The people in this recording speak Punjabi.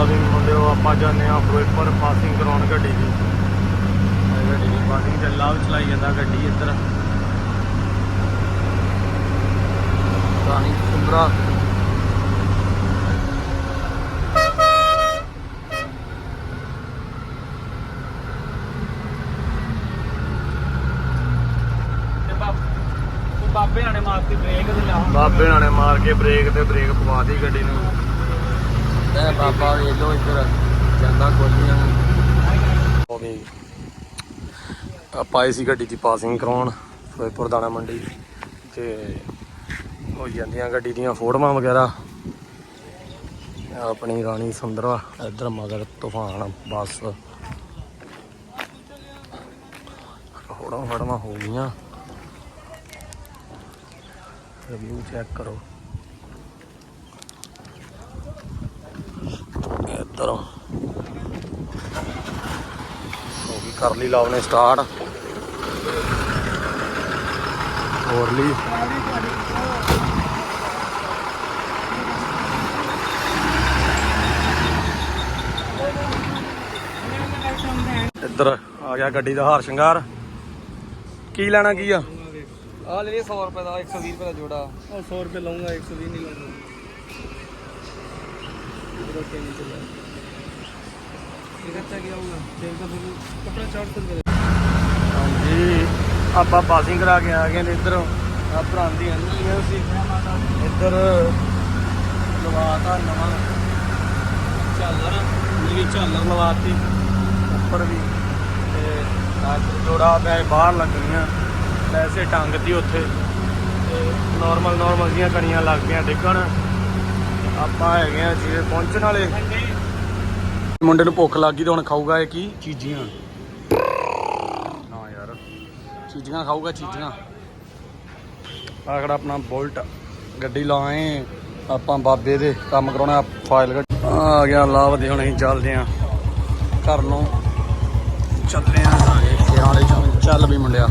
ਲਾ ਵੀ ਮੁੰਡਿਓ ਆਪਾਂ ਜਾਂਦੇ ਆ ਫਿਰੋਜ਼ਪੁਰ ਪਾਸਿੰਗ ਕਰਾਉਣ ਗੱਡੀ ਦੀ। ਗੱਡੀ ਦੀ ਪਾਸਿੰਗ ਤੇ ਲਾਭ ਚਲਾਈ ਜਾਂਦਾ ਗੱਡੀ ਇੱਧਰ। ਰਾਣੀ ਸੁੰਦਰਾ ਤੇ ਬਾਪ- ਉਹ ਬਾਬੇ ਬ੍ਰੇਕ ਤੇ ਲਾ ਬਾਬੇ ਨਾਲ ਮਾਰ ਕੇ ਬ੍ਰੇਕ ਤੇ ਬ੍ਰੇਕ ਪਵਾ ਪਵਾਤੀ ਗੱਡੀ ਨੂੰ। ਤੇ ਬਾਬਾ ਵੇਖ ਲੋ ਇੱਧਰ, ਜਾਂਦਾ ਕੋਲੀਆਂ ਹੋ ਗਈ। ਆਪਾਂ ਆਏ ਸੀ ਗੱਡੀ ਦੀ ਪਾਸਿੰਗ ਕਰਾਉਣ, ਫਿਰੋਜ਼ਪੁਰ ਦਾਣਾ ਮੰਡੀ। ਤੇ ਹੋ ਜਾਂਦੀਆਂ ਗੱਡੀ ਦੀਆਂ ਫੋਟੋਆਂ ਵਗੈਰਾ। ਆਪਣੀ ਰਾਣੀ ਸੁੰਦਰਾ, ਇੱਧਰ ਮਗਰ ਤੂਫਾਨ, ਬੱਸ। ਫੋਟੋਆਂ ਫੋਟੋਆਂ ਹੋ ਗਈਆਂ। ਰਿਵਿਊ ਚੈੱਕ ਕਰੋ। ਇੱਧਰ ਹੋ ਗਈ ਕਰ ਲਈ ਲਾਵ ਨੇ ਸਟਾਰਟ ਹੋਰ ਲਈ ਇੱਧਰ ਆ ਗਿਆ ਗੱਡੀ ਦਾ ਹਾਰ ਸ਼ਿੰਗਾਰ। ਕੀ ਲੈਣਾ ਕੀ ਆ? ਆ ਲੈ 100 ਰੁਪਏ ਦਾ 120 ਰੁਪਏ ਦਾ ਜੋੜਾ। ਉਹ 100 ਰੁਪਏ ਲਊਂਗਾ 120 ਨਹੀਂ ਲਊਂਗਾ ਕਿੱਥੇ ਗਿਆ ਹੋਊਗਾ ਤੇਲ ਦਾ ਕਪੜਾ 400 ਰੁਪਏ ਹਾਂਜੀ, ਆਪਾਂ ਪਾਸਿੰਗ ਕਰਾ ਕੇ ਆ ਗਏ ਨੇ ਇੱਧਰ। ਆ ਭਰਾਂਦੀ ਅੰਨੀ ਹੈ ਸੀ ਇੱਧਰ ਲਵਾਤਾ ਨਵਾਂ। ਝਾਲਰ ਮੇਰੀ ਝਾਲਰ ਲਵਾਤੀ। ਉੱਪਰ ਵੀ। ਤੇ ਨਾਲ ਜੋੜਾ ਪੈ ਬਾਹਰ ਲੱਗਣੀਆਂ ਵੈਸੇ ਟੰਗਤੀ ਉੱਥੇ। ਤੇ ਨਾਰਮਲ ਨਾਰਮਲ ਦੀਆਂ ਕਣੀਆਂ ਲੱਗ ਗਈਆਂ ਡਿੱਗਣ। ਆਪਾਂ ਹੈਗੇ ਆ ਜੀ, ਪਹੁੰਚਣ ਵਾਲੇ। ਮੁੰਡੇ ਨੂੰ ਭੁੱਖ ਲੱਗ ਗਈ ਤੇ ਹੁਣ ਖਾਊਗਾ ਇਹ ਕੀ? ਚੀਜ਼ੀਆਂ। ਨਾ ਯਾਰ। ਚੀਜ਼ੀਆਂ ਖਾਊਗਾ, ਚੀਜ਼ੀਆਂ। ਆਹ ਕਿਹੜਾ ਆਪਣਾ ਬੁਲਟ ਗੱਡੀ ਲਾਏ, ਆਪਾਂ ਬਾਬੇ ਦੇ ਕੰਮ ਕਰਾਉਣਾ ਫਾਈਲ ਆ ਗਿਆ ਲਾਭ ਦੇ, ਹੁਣ ਅਸੀਂ ਚੱਲਦੇ ਆਂ ਘਰ ਨੂੰ। ਚੱਲਦੇ ਆਂ ਖੇਰਾਂ ਚੱਲ ਵੀ ਮੁੰਡਿਆ।